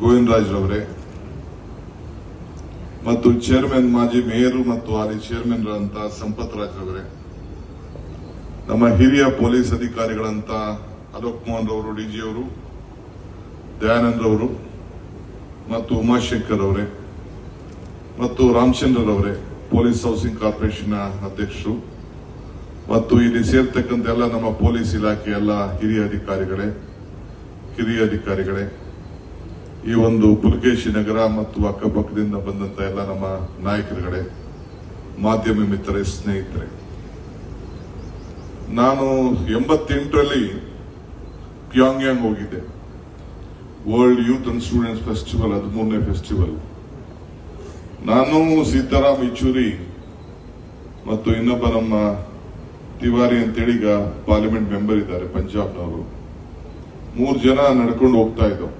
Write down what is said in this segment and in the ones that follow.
ಗೋವಿಂದರಾಜ್ರವರೇ ಮತ್ತು ಚೇರ್ಮನ್ ಮಾಜಿ ಮೇಯರ್ ಮತ್ತು ಹಾಲಿ ಚೇರ್ಮನ್ ಅಂತ ಸಂಪತ್ ರಾಜ್ರವರೇ ನಮ್ಮ ಹಿರಿಯ ಪೊಲೀಸ್ ಅಧಿಕಾರಿಗಳಂತ ಅಲೋಕ್ ಮೋಹನ್ ರವರು ಡಿಜಿ ಅವರು, ದಯಾನಂದ್ ರವರು ಮತ್ತು ಉಮಾಶಂಕರ್ ಅವರೇ ಮತ್ತು ರಾಮಚಂದ್ರ ಅವರೇ ಪೊಲೀಸ್ ಹೌಸಿಂಗ್ ಕಾರ್ಪೊರೇಷನ್ ಅಧ್ಯಕ್ಷರು. ಮತ್ತು ಇಲ್ಲಿ ಸೇರ್ತಕ್ಕಂಥ ಎಲ್ಲ ನಮ್ಮ ಪೊಲೀಸ್ ಇಲಾಖೆ ಎಲ್ಲ ಹಿರಿಯ ಅಧಿಕಾರಿಗಳೇ, ಕಿರಿಯ ಅಧಿಕಾರಿಗಳೇ. ಈ ಒಂದು ಪುಲಕೇಶಿ ನಗರ ಮತ್ತು ಅಕ್ಕಪಕ್ಕದಿಂದ ಬಂದಂತ ಎಲ್ಲ ನಮ್ಮ ನಾಯಕರುಗಳೇ, ಮಾಧ್ಯಮ ಮಿತ್ರರೇ, ಸ್ನೇಹಿತರೆ. ನಾನು ಎಂಬತ್ತೆಂಟರಲ್ಲಿ ಪ್ಯಾಂಗ್ಯಾಂಗ್ ಹೋಗಿದ್ದೆ. World youth and students festival ಹದಿಮೂರನೇ ಫೆಸ್ಟಿವಲ್ ನಾನು ಸೀತಾರಾಮ್ ಯೆಚೂರಿ ಮತ್ತು ಇನ್ನೊಬ್ಬ ನಮ್ಮ ತಿವಾರಿ ಅಂತೇಳಿ ಈಗ ಪಾರ್ಲಿಮೆಂಟ್ ಮೆಂಬರ್ ಇದ್ದಾರೆ ಪಂಜಾಬ್ನವರು ಮೂರು ಜನ ನಡ್ಕೊಂಡು ಹೋಗ್ತಾ ಇದ್ದವು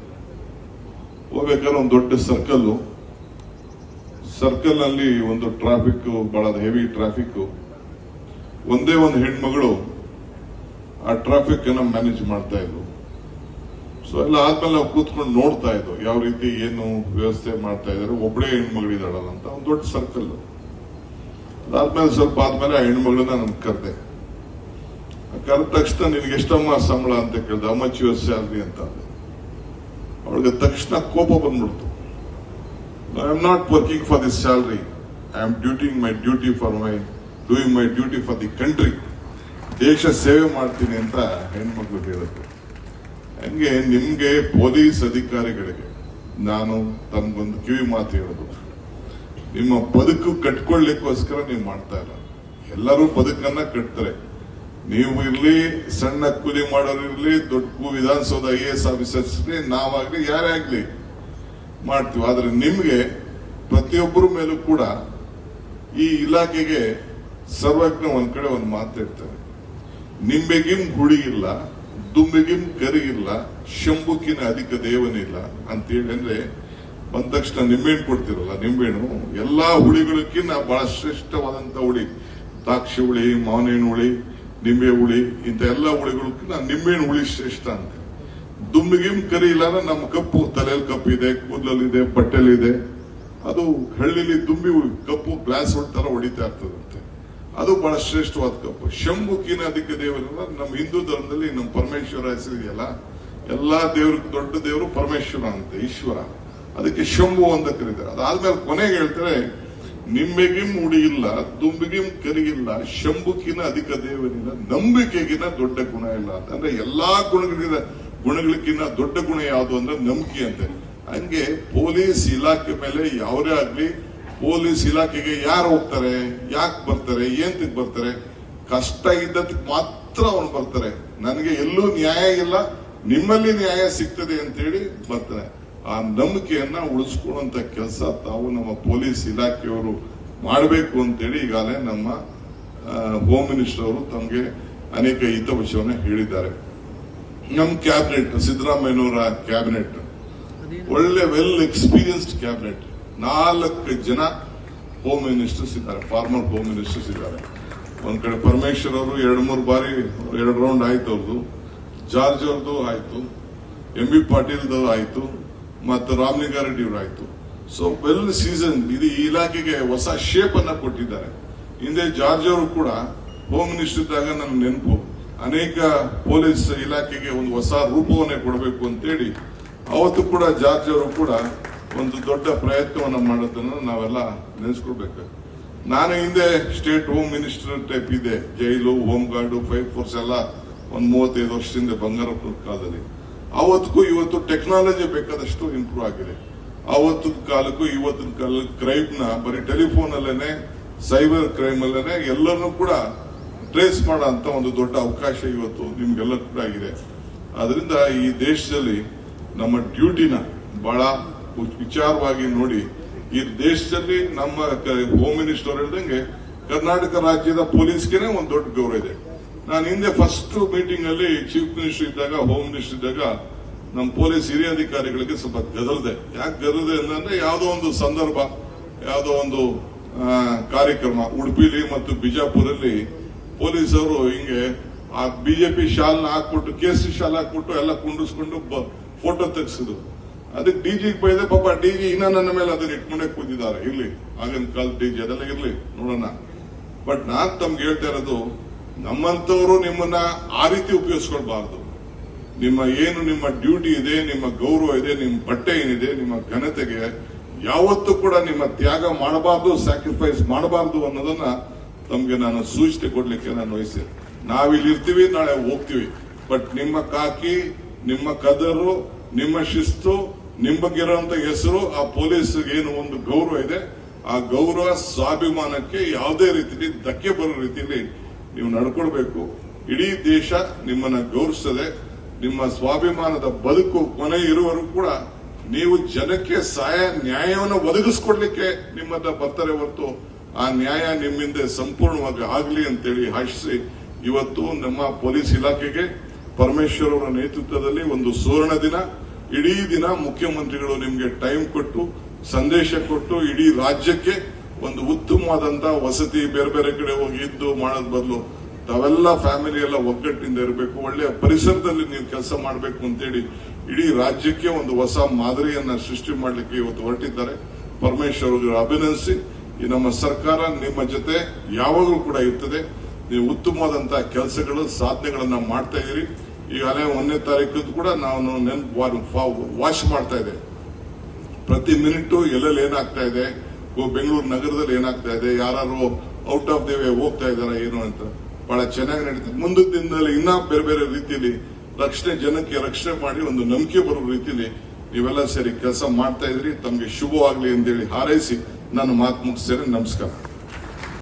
ಹೋಗ್ಬೇಕಾದ್ರೆ ಒಂದು ದೊಡ್ಡ ಸರ್ಕಲ್ ಸರ್ಕಲ್ನಲ್ಲಿ ಒಂದು ಟ್ರಾಫಿಕ್ ಬಹಳ ಹೆವಿ ಟ್ರಾಫಿಕ್ ಒಂದೇ ಒಂದು ಹೆಣ್ಮಗಳು ಆ ಟ್ರಾಫಿಕ್ ಅನ್ನ ಮ್ಯಾನೇಜ್ ಮಾಡ್ತಾ ಇದ್ರು ಸೊ ಎಲ್ಲ ಆದ್ಮೇಲೆ ನಾವು ಕೂತ್ಕೊಂಡು ನೋಡ್ತಾ ಇದ್ವು ಯಾವ ರೀತಿ ಏನು ವ್ಯವಸ್ಥೆ ಮಾಡ್ತಾ ಇದಾರೆ. ಒಬ್ಬಳೇ ಹೆಣ್ಮಗಳಿದಾಳಲ್ಲ ಅಂತ ಒಂದು ದೊಡ್ಡ ಸರ್ಕಲ್ ಅದಾದ್ಮೇಲೆ ಸ್ವಲ್ಪ ಆದ್ಮೇಲೆ ಆ ಹೆಣ್ಮಗಳನ್ನ ನಾನು ಕರೆದೆ. ಕರೆದ ತಕ್ಷಣ ನಿನ್ಗೆ ಎಷ್ಟಮ್ಮ ಸಂಬಳ ಅಂತ ಕೇಳಿದೆ. ಅಮ್ಮ ಯುವರ್ ಸ್ಯಾಲ್ರಿ ಅಂತ ಅವಳಿಗೆ ತಕ್ಷಣ ಕೋಪ ಬಂದ್ಬಿಡ್ತು. I am not working for this salary I am dutying my duty for my doing my duty for the country ದೇಶ ಸೇವೆ ಮಾಡ್ತೀನಿ ಅಂತ ಹೆಣ್ಮಕ್ಳು ಹೇಳಿದ್ರು ಹಂಗೆ ನಿಮಗೆ ಪೊಲೀಸ್ ಅಧಿಕಾರಿಗಳಿಗೆ ನಾನು ತಮಗೊಂದು ಕಿವಿ ಮಾತು ಹೇಳೋದು. ನಿಮ್ಮ ಬದುಕು ಕಟ್ಕೊಳ್ಳಿಕ್ಕೋಸ್ಕರ ನೀವು ಮಾಡ್ತಾ ಇಲ್ಲ. ಎಲ್ಲರೂ ಬದುಕನ್ನ ಕಟ್ತಾರೆ. ನೀವು ಇರ್ಲಿ ಸಣ್ಣ ಕೂಲಿ ಮಾಡೋರು ಇರ್ಲಿ ದೊಡ್ಡ ಕೂ Vidhana Soudha I A S officers ನಾವಾಗ್ಲಿ, ಯಾರೇ ಆಗ್ಲಿ ಮಾಡ್ತೀವಿ. ಆದ್ರೆ ನಿಮ್ಗೆ ಪ್ರತಿಯೊಬ್ಬರ ಮೇಲೂ ಕೂಡ ಈ ಇಲಾಖೆಗೆ ಸರ್ವಜ್ಞ ಒಂದ್ ಕಡೆ ಒಂದು ಮಾತಾಡ್ತಾರೆ ನಿಂಬೆಗಿಂ ಹುಡಿಗಿಲ್ಲ ದುಂಬೆಗಿಂ ಕರಿಗಿಲ್ಲ ಶಂಭುಕಿನ ಅಧಿಕ ದೇವನಿಲ್ಲ ಅಂತೇಳಿ ಅಂದ್ರೆ ಬಂದ ತಕ್ಷಣ ನಿಂಬೆಹಣ್ಣು ಕೊಡ್ತಿರಲ್ಲ, ನಿಂಬೆಹಣ್ಣು, ಎಲ್ಲಾ ಹುಳಿಗಳಕ್ಕಿಂತ ಬಹಳ ಶ್ರೇಷ್ಠವಾದಂತ ಹುಳಿ. ದ್ರಾಕ್ಷಿ ಹುಳಿ ಮಾವಿನ ಹುಳಿ ನಿಂಬೆ ಹುಳಿ ಇಂಥ ಎಲ್ಲ ಹುಳಿಗಳಕ್ಕಿಂತ ನಿಂಬೆ ಹುಳಿ ಶ್ರೇಷ್ಠ ಅಂತ. ದುಮ್ಮಿಗಿಮ್ ಕರಿ ಇಲ್ಲ ಅಂದ್ರೆ ನಮ್ಮ ಕಪ್ಪು ತಲೆಯಲ್ಲಿ ಕಪ್ಪು ಇದೆ ಕೂದಲಲ್ಲಿದೆ ಬಟ್ಟೆಲಿದೆ ಅದು ಹಳ್ಳಿಲಿ ದುಂಬಿ ಕಪ್ಪು ಗ್ಲಾಸ್ ತರ ಹೊಡಿತಾ ಇರ್ತದಂತೆ. ಅದು ಬಹಳ ಶ್ರೇಷ್ಠವಾದ ಕಪ್ಪು. ಶಂಭುಕಿನ ಅದಕ್ಕೆ ದೇವರಲ್ಲ, ನಮ್ಮ ಹಿಂದೂ ಧರ್ಮದಲ್ಲಿ ನಮ್ಮ ಪರಮೇಶ್ವರ ಹೆಸರಿದೆಯಲ್ಲ ಎಲ್ಲಾ ದೇವ್ರ ದೊಡ್ಡ ದೇವರು ಪರಮೇಶ್ವರ ಅಂತೆ, ಈಶ್ವರ. ಅದಕ್ಕೆ ಶಂಭು ಅಂತ ಕರೀತಾರೆ. ಅದಾದ್ಮೇಲೆ ಕೊನೆಗೆ ಹೇಳ್ತಾರೆ ನಿಂಬೆಗಿಂ ಉಡಿಯಿಲ್ಲ ದುಂಬಿಗಿಂ ಕರಿಗಿಲ್ಲ ಶಂಭುಕಿನ ಅಧಿಕ ದೇವನಿಲ್ಲ ನಂಬಿಕೆಗಿನ ದೊಡ್ಡ ಗುಣ ಇಲ್ಲ ಅಂತ. ಅಂದ್ರೆ ಎಲ್ಲಾ ಗುಣಗಳಿಗಿನ ಗುಣಗಳಿಗಿಂತ ದೊಡ್ಡ ಗುಣ ಯಾವುದು ಅಂದ್ರೆ ನಂಬಿಕೆ ಅಂತೆ. ಹಂಗೆ ಪೊಲೀಸ್ ಇಲಾಖೆ ಮೇಲೆ ಯಾವರೇ ಆಗ್ಲಿ, ಪೊಲೀಸ್ ಇಲಾಖೆಗೆ ಯಾರು ಹೋಗ್ತಾರೆ, ಯಾಕೆ ಬರ್ತಾರೆ ಏನ್ ಬರ್ತಾರೆ, ಕಷ್ಟ ಇದ್ದದಕ್ಕೆ ಮಾತ್ರ ಅವನು ಬರ್ತಾರೆ. ನನಗೆ ಎಲ್ಲೂ ನ್ಯಾಯ ಇಲ್ಲ, ನಿಮ್ಮಲ್ಲಿ ನ್ಯಾಯ ಸಿಗ್ತದೆ ಅಂತೇಳಿ ಬರ್ತಾರೆ. ಆ ನಂಬಿಕೆಯನ್ನ ಉಳಿಸ್ಕೊಳ್ಳುವಂತ ಕೆಲಸ ತಾವು ನಮ್ಮ ಪೊಲೀಸ್ ಇಲಾಖೆಯವರು ಮಾಡಬೇಕು ಅಂತೇಳಿ ಈಗಾಗಲೇ ನಮ್ಮ ಹೋಮ್ ಮಿನಿಸ್ಟರ್ ಅವರು ತಮಗೆ ಅನೇಕ ಹಿತವಶವನ್ನ ಹೇಳಿದ್ದಾರೆ. ನಮ್ಮ ಕ್ಯಾಬಿನೆಟ್ ಸಿದ್ದರಾಮಯ್ಯನವರ ಕ್ಯಾಬಿನೆಟ್ ಒಳ್ಳೆ ವೆಲ್ ಎಕ್ಸ್ಪೀರಿಯನ್ಸ್ಡ್ ಕ್ಯಾಬಿನೆಟ್ ನಾಲ್ಕು ಜನ ಹೋಮ್ ಮಿನಿಸ್ಟರ್ಸ್ ಇದ್ದಾರೆ ಫಾರ್ಮರ್ ಹೋಮ್ ಮಿನಿಸ್ಟರ್ಸ್ ಇದ್ದಾರೆ. ಒಂದ್ ಕಡೆ ಪರಮೇಶ್ವರ್ ಅವರು ಎರಡು, ಮೂರು ಬಾರಿ ಎರಡು ರೌಂಡ್ ಆಯ್ತು ಅವ್ರದ್ದು ಜಾರ್ಜ್ ಅವ್ರದ್ದು ಆಯ್ತು. ಎಂ ಬಿ ಪಾಟೀಲ್ದು ಆಯ್ತು. ಮತ್ತು ರಾಮಲಿಂಗಾರೆಡ್ಡಿ ಅವರು ಆಯ್ತು ಸೊ ವೆಲ್ ಸೀಸನ್ ಇದು ಈ ಇಲಾಖೆಗೆ ಹೊಸ ಶೇಪ್ ಅನ್ನ ಕೊಟ್ಟಿದ್ದಾರೆ. ಹಿಂದೆ ಜಾರ್ಜ್ ಅವರು ಕೂಡ ಹೋಮ್ ಮಿನಿಸ್ಟರ್ ಇದ್ದಾಗ ನನ್ನ ನೆನಪು, ಅನೇಕ ಪೊಲೀಸ್ ಇಲಾಖೆಗೆ ಒಂದು ಹೊಸ ರೂಪವನ್ನೇ ಕೊಡಬೇಕು ಅಂತೇಳಿ, ಅವತ್ತು ಕೂಡ ಜಾರ್ಜ್ ಅವರು ಕೂಡ ಒಂದು ದೊಡ್ಡ ಪ್ರಯತ್ನವನ್ನು ಮಾಡೋದನ್ನು ನಾವೆಲ್ಲ ನೆನೆಸ್ಕೊಳ್ಬೇಕು. ನಾನು ಹಿಂದೆ ಸ್ಟೇಟ್ ಹೋಮ್ ಮಿನಿಸ್ಟರ್ ಟೈಪ್ ಇದೆ jail home guard fire force ಎಲ್ಲ ಒಂದು ಮೂವತ್ತೈದು ವರ್ಷದಿಂದ ಬಂಗಾರಪುರ ಕಾಲದಲ್ಲಿ. ಅವತ್ತಿಗೂ ಇವತ್ತು ಟೆಕ್ನಾಲಜಿ ಬೇಕಾದಷ್ಟು ಇಂಪ್ರೂವ್ ಆಗಿದೆ. ಅವತ್ತಿನ ಕಾಲಕ್ಕೂ ಇವತ್ತಿನ ಕಾಲ ಕ್ರೈಮ್ನ ಬರೀ ಟೆಲಿಫೋನ್ ಅಲ್ಲೇನೆ ಸೈಬರ್ ಕ್ರೈಮ್ ಅಲ್ಲೇನೆ ಎಲ್ಲರನ್ನೂ ಕೂಡ ಟ್ರೇಸ್ ಮಾಡೋ ಒಂದು ದೊಡ್ಡ ಅವಕಾಶ ಇವತ್ತು ನಿಮ್ಗೆಲ್ಲ ಕೂಡ ಆಗಿದೆ. ಅದರಿಂದ ಈ ದೇಶದಲ್ಲಿ ನಮ್ಮ ಡ್ಯೂಟಿನ ಬಹಳ ವಿಚಾರವಾಗಿ ನೋಡಿ, ಈ ದೇಶದಲ್ಲಿ ನಮ್ಮ ಹೋಮ್ ಮಿನಿಸ್ಟರ್ ಹೇಳ್ದಂಗೆ ಕರ್ನಾಟಕ ರಾಜ್ಯದ ಪೊಲೀಸ್ಗೆನೆ ಒಂದು ದೊಡ್ಡ ಗೌರವ ಇದೆ. ನಾನು ಹಿಂದೆ ಫಸ್ಟ್ ಮೀಟಿಂಗ್ ಅಲ್ಲಿ ಚೀಫ್ ಮಿನಿಸ್ಟರ್ ಇದ್ದಾಗ ಹೋಮ್ ಮಿನಿಸ್ಟರ್ ಇದ್ದಾಗ ನಮ್ಮ ಪೊಲೀಸ್ ಹಿರಿಯ ಅಧಿಕಾರಿಗಳಿಗೆ ಸ್ವಲ್ಪ ಗದಲದೆ ಯಾಕೆ ಗದಲ್ದೆ ಅಂದ್ರೆ ಯಾವುದೋ ಒಂದು ಸಂದರ್ಭ, ಯಾವುದೋ ಒಂದು ಕಾರ್ಯಕ್ರಮ. ಉಡುಪಿಲಿ ಮತ್ತು ಬಿಜಾಪುರಲ್ಲಿ ಪೊಲೀಸರು ಹಿಂಗೆ, ಆ ಬಿಜೆಪಿ ಶಾಲ್ನ ಹಾಕ್ಬಿಟ್ಟು ಕೇಸರಿ ಶಾಲ್ ಹಾಕ್ಬಿಟ್ಟು ಎಲ್ಲ ಕುಂಡಿಸ್ಕೊಂಡು ಫೋಟೋ ತೆಗೆಸಿದ್ರು. ಅದಕ್ಕೆ ಡಿ ಜಿ ಬೈದೆ, ಪಾಪ ಡಿ ಜಿ ಇನ್ನ ನನ್ನ ಮೇಲೆ ಅದನ್ನ ಇಟ್ಕೊಂಡೇ ಕೂತಿದ್ದಾರೆ. ಇರ್ಲಿ, ಆಗಿನ ಕಾಲದ ಡಿ ಜಿ ಅದೆಲ್ಲ ಇರ್ಲಿ, ನೋಡೋಣ. ಬಟ್ ನಾನ್ ತಮ್ಗೆ ಹೇಳ್ತಾ ಇರೋದು ನಮ್ಮಂತವರು ನಿಮ್ಮನ್ನ ಆ ರೀತಿ ಉಪಯೋಗಿಸ್ಕೊಳ್ಬಾರ್ದು. ನಿಮ್ಮ ಏನು ನಿಮ್ಮ ಡ್ಯೂಟಿ ಇದೆ, ನಿಮ್ಮ ಗೌರವ ಇದೆ, ನಿಮ್ಮ ಬಟ್ಟೆ ಏನಿದೆ, ನಿಮ್ಮ ಘನತೆಗೆ ಯಾವತ್ತೂ ಕೂಡ ನಿಮ್ಮ ತ್ಯಾಗ ಮಾಡಬಾರ್ದು ಸ್ಯಾಕ್ರಿಫೈಸ್ ಮಾಡಬಾರ್ದು ಅನ್ನೋದನ್ನ ತಮ್ಗೆ ನಾನು ಸೂಚನೆ ಕೊಡ್ಲಿಕ್ಕೆ ನಾನು ವಹಿಸಿದೆ. ನಾವಿಲ್ಲಿ ಇರ್ತೀವಿ, ನಾಳೆ ಹೋಗ್ತೀವಿ. ಬಟ್ ನಿಮ್ಮ ಕಾಕಿ, ನಿಮ್ಮ ಕದರು, ನಿಮ್ಮ ಶಿಸ್ತು, ನಿಮ್ಮ ಬಗ್ಗೆ ಇರುವಂತ ಹೆಸರು, ಆ ಪೊಲೀಸ್ ಏನು ಒಂದು ಗೌರವ ಇದೆ, ಆ ಗೌರವ ಸ್ವಾಭಿಮಾನಕ್ಕೆ ಯಾವುದೇ ರೀತಿಯಲ್ಲಿ ಧಕ್ಕೆ ಬರೋ ರೀತಿಯಲ್ಲಿ ನೀವು ನಡ್ಕೊಳ್ಬೇಕು. ಇಡೀ ದೇಶ ನಿಮ್ಮನ್ನ ಗೌರವಿಸದೆ, ನಿಮ್ಮ ಸ್ವಾಭಿಮಾನದ ಬದುಕು ಕೊನೆ ಇರುವವರು ಕೂಡ ನೀವು ಜನಕ್ಕೆ ಸಹಾಯ, ನ್ಯಾಯವನ್ನು ಒದಗಿಸ್ಕೊಡ್ಲಿಕ್ಕೆ ನಿಮ್ಮದ ಬರ್ತಾರೆ ಹೊರತು ಆ ನ್ಯಾಯ ನಿಮ್ಮಿಂದ ಸಂಪೂರ್ಣವಾಗಿ ಆಗಲಿ ಅಂತೇಳಿ ಆಶಿಸಿ ಇವತ್ತು ನಮ್ಮ ಪೊಲೀಸ್ ಇಲಾಖೆಗೆ ಪರಮೇಶ್ವರ್ ಅವರ ನೇತೃತ್ವದಲ್ಲಿ ಒಂದು ಸುವರ್ಣ ದಿನ. ಇಡೀ ದಿನ ಮುಖ್ಯಮಂತ್ರಿಗಳು ನಿಮಗೆ ಟೈಮ್ ಕೊಟ್ಟು, ಸಂದೇಶ ಕೊಟ್ಟು ಇಡೀ ರಾಜ್ಯಕ್ಕೆ ಒಂದು ಉತ್ತಮವಾದಂತ ವಸತಿ ಬೇರೆ ಬೇರೆ ಕಡೆ ಹೋಗಿ ಇದ್ದು ಮಾಡೋದ್ ಬದಲು ತಾವೆಲ್ಲ ಫ್ಯಾಮಿಲಿ ಎಲ್ಲ ಒಗ್ಗಟ್ಟಿನಿಂದ ಇರಬೇಕು, ಒಳ್ಳೆಯ ಪರಿಸರದಲ್ಲಿ ನೀವು ಕೆಲಸ ಮಾಡಬೇಕು ಅಂತೇಳಿ ಇಡೀ ರಾಜ್ಯಕ್ಕೆ ಒಂದು ಹೊಸ ಮಾದರಿಯನ್ನ ಸೃಷ್ಟಿ ಮಾಡಲಿಕ್ಕೆ ಇವತ್ತು ಹೊರಟಿದ್ದಾರೆ. ಪರಮೇಶ್ವರ್ ಅವರಿಗೆ ಅಭಿನಂದಿಸಿ, ಈ ನಮ್ಮ ಸರ್ಕಾರ ನಿಮ್ಮ ಜೊತೆ ಯಾವಾಗಲೂ ಕೂಡ ಇರ್ತದೆ. ನೀವು ಉತ್ತಮವಾದಂತಹ ಕೆಲಸಗಳು, ಸಾಧನೆಗಳನ್ನ ಮಾಡ್ತಾ ಇದ್ದೀರಿ. ಈಗಾಗಲೇ ಒಂದನೇ ತಾರೀಕು ಕೂಡ ನಾನು ನೆನ್ಪು ವಾಶ್ ಮಾಡ್ತಾ ಇದ್ದೆ. ಪ್ರತಿ ಮಿನಿಟ್ ಎಲ್ಲೆಲ್ಲಿ ಏನಾಗ್ತಾ ಇದೆ ಬೆಂಗಳೂರು ನಗರದಲ್ಲಿ ಏನಾಗ್ತಾ ಇದೆ? ಯಾರು ಔಟ್ ಆಫ್ ದಿ ವೇ ಹೋಗ್ತಾ ಇದಾರ ಏನು ಅಂತ. ಬಹಳ ಚೆನ್ನಾಗಿ ನಡೀತದೆ ಮುಂದಿನ ದಿನದಲ್ಲಿ ಇನ್ನ ಬೇರೆ ಬೇರೆ ರೀತಿಯಲ್ಲಿ ರಕ್ಷಣೆ, ಜನಕ್ಕೆ ರಕ್ಷಣೆ ಮಾಡಿ ಒಂದು ನಂಬಿಕೆ ಬರೋ ರೀತಿಯಲ್ಲಿ ನೀವೆಲ್ಲ ಸೇರಿ ಕೆಲಸ ಮಾಡ್ತಾ ಇದ್ರಿ. ತಮಗೆ ಶುಭವಾಗ್ಲಿ ಅಂತೇಳಿ ಹಾರೈಸಿ. ನಾನು ಮಾತು ಮುಗಿಸ್ತೇನೆ. ನಮಸ್ಕಾರ.